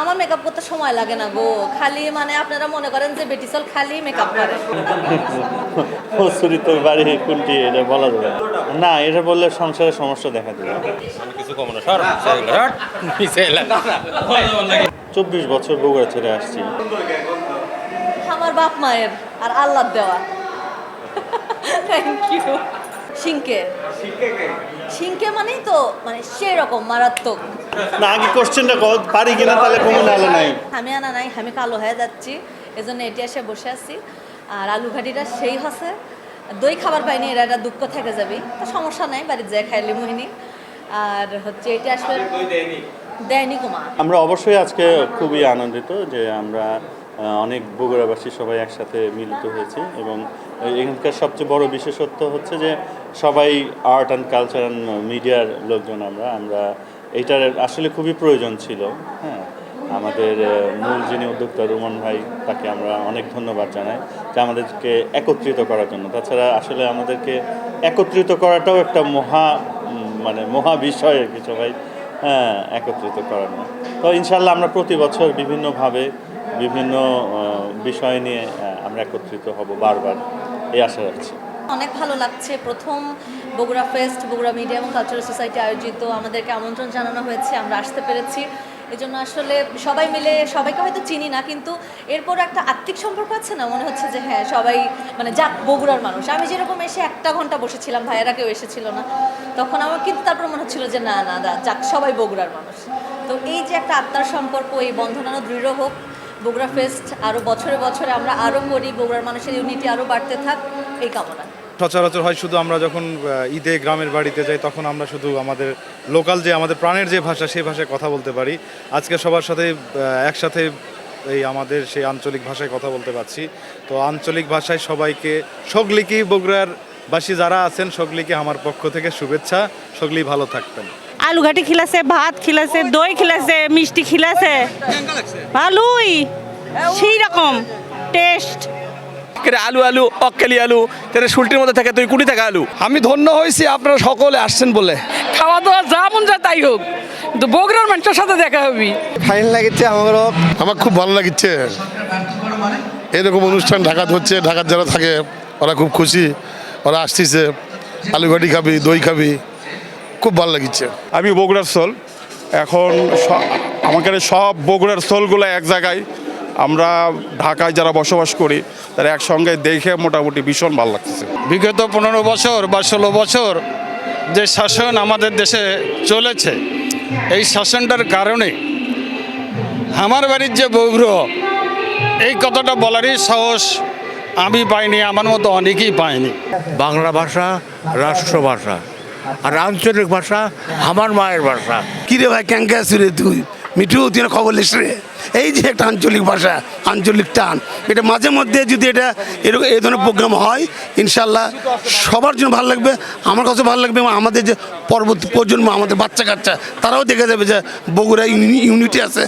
আমার মেকআপ করতে সময় লাগে না গো। খালি মানে আপনারা মনে করেন যে বেটিসল খালি মেকআপ করে। কস্তুরি তোর বাড়ি কোনটি এটা বলা যাবে না। এটা বললে সংসারের সমস্যা দেখা দেবে। কিছু কম না সর চব্বিশ বছর বগুড়া ছেড়ে আসছি। আমার বাপ মায়ের আর আল্লাহ দেওয়া। থ্যাংক ইউ সিংকে সিংকে মানেই তো মানে সেরকম মারাত্মক। না আগে কোশ্চেনটা কর পারি কিনা তাহলে কমে নালে নাই। আমি আনা নাই আমি কালো হয়ে যাচ্ছি এজন্য এটি এসে বসে আছি। আর আলু ঘাটিটা সেই হসে। দই খাবার পাইনি এটা একটা দুঃখ থেকে যাবে। তো সমস্যা নাই বাড়ির যায় খাইলে মোহিনী আর হচ্ছে এটা আসলে দেয়নি কুমা। আমরা অবশ্যই আজকে খুবই আনন্দিত যে আমরা অনেক বগুড়াবাসী সবাই একসাথে মিলিত হয়েছি এবং এখানকার সবচেয়ে বড় বিশেষত্ব হচ্ছে যে সবাই আর্ট অ্যান্ড কালচার অ্যান্ড মিডিয়ার লোকজন আমরা। আমরা এইটার আসলে খুবই প্রয়োজন ছিল হ্যাঁ। আমাদের মূল যিনি উদ্যোক্তা রুমন ভাই, তাকে আমরা অনেক ধন্যবাদ জানাই যে আমাদেরকে একত্রিত করার জন্য। তাছাড়া আসলে আমাদেরকে একত্রিত করাটাও একটা মহা মানে মহা বিষয় আর কি সবাই হ্যাঁ একত্রিত করানো তো ইনশাল্লাহ আমরা প্রতি বছর বিভিন্নভাবে বিভিন্ন বিষয় নিয়ে আমরা একত্রিত হব বারবার। এই আশা রাখছি। অনেক ভালো লাগছে। প্রথম বগুড়া ফেস্ট বগুড়া মিডিয়া এবং কালচারাল সোসাইটি আয়োজিত। আমাদেরকে আমন্ত্রণ জানানো হয়েছে। আমরা আসতে পেরেছি। এই জন্য আসলে সবাই মিলে, সবাইকে হয়তো চিনি না, কিন্তু এরপর একটা আত্মিক সম্পর্ক আছে না? মনে হচ্ছে যে হ্যাঁ সবাই মানে যাক, বগুড়ার মানুষ। আমি যেরকম এসে একটা ঘণ্টা বসেছিলাম, ভাইয়েরা কেউ এসেছিল না। তখন আমার কিন্তু তারপর মনে হচ্ছিল যে না না যাক, সবাই বগুড়ার মানুষ। তো এই যে একটা আত্মার সম্পর্ক, এই বন্ধন আরও দৃঢ় হোক। বগুড়া ফেস্ট আরও বছরে বছরে আমরা আরও করি বগুড়ার মানুষের ইউনিটি আরও বাড়তে থাক এই কামনা। সচরাচর হয় শুধু আমরা যখন ঈদে গ্রামের বাড়িতে যাই তখন আমরা শুধু আমাদের লোকাল যে আমাদের প্রাণের যে ভাষা সেই ভাষায় কথা বলতে পারি। আজকে সবার সাথে একসাথে এই আমাদের সেই আঞ্চলিক ভাষায় কথা বলতে পারছি। তো আঞ্চলিক ভাষায় সবাইকে সগলিকি বগুড়ার বাসী যারা আছেন সগলিকে আমার পক্ষ থেকে শুভেচ্ছা সগলি ভালো থাকতেন আলু ঘাটি খিলাছে ভাত খিলাছে দই খিলাছে মিষ্টি খিলাছে। ভালোই। সেই রকম টেস্ট। আলু আলু অক্কেলি আলু কেরে শুলটির মধ্যে থাকে তুই কুড়ি টাকা আলু। আমি ধন্য হয়েছি আপনারা সকলে আসছেন বলে। খাওয়া দাওয়া যা মন যায় তাই হোক। কিন্তু বগুড়ার মানুষের সাথে দেখা হবে। ফাইন লাগেছে আমার আমার খুব ভালো লাগছে। এরকম অনুষ্ঠান ঢাকাতে হচ্ছে ঢাকার যারা থাকে ওরা খুব খুশি। ওরা আসতেছে আলুঘাটি খাবি দই খাবি খুব ভালো লাগছে। আমি বগুড়ার সোল। এখন আমাকে সব বগুড়ার সোলগুলো এক জায়গায় আমরা ঢাকায় যারা বসবাস করি তারা একসঙ্গে দেখে মোটামুটি ভীষণ ভালো লাগতেছে। বিগত পনেরো বছর বা ষোলো বছর যে শাসন আমাদের দেশে চলেছে এই শাসনটার কারণে আমার বাড়ির যে বৌগ্র এই কথাটা বলারই সাহস আমি পাইনি আমার মতো অনেকেই পাইনি বাংলা ভাষা রাষ্ট্রভাষা আর আঞ্চলিক ভাষা আমার মায়ের ভাষা। কিরে ভাই ক্যাঙ্কে তুই? মিঠু, তুই খবর লিস এই যে একটা আঞ্চলিক ভাষা, আঞ্চলিক টান। এটা মাঝে মধ্যে যদি এটা এরকম এই ধরনের প্রোগ্রাম হয় ইনশাল্লাহ সবার জন্য ভালো লাগবে, আমার কাছে ভালো লাগবে, এবং আমাদের যে পরবর্তী প্রজন্ম, আমাদের বাচ্চা কাচ্চা তারাও দেখে যাবে যে বগুড়া ইউনিটি আছে।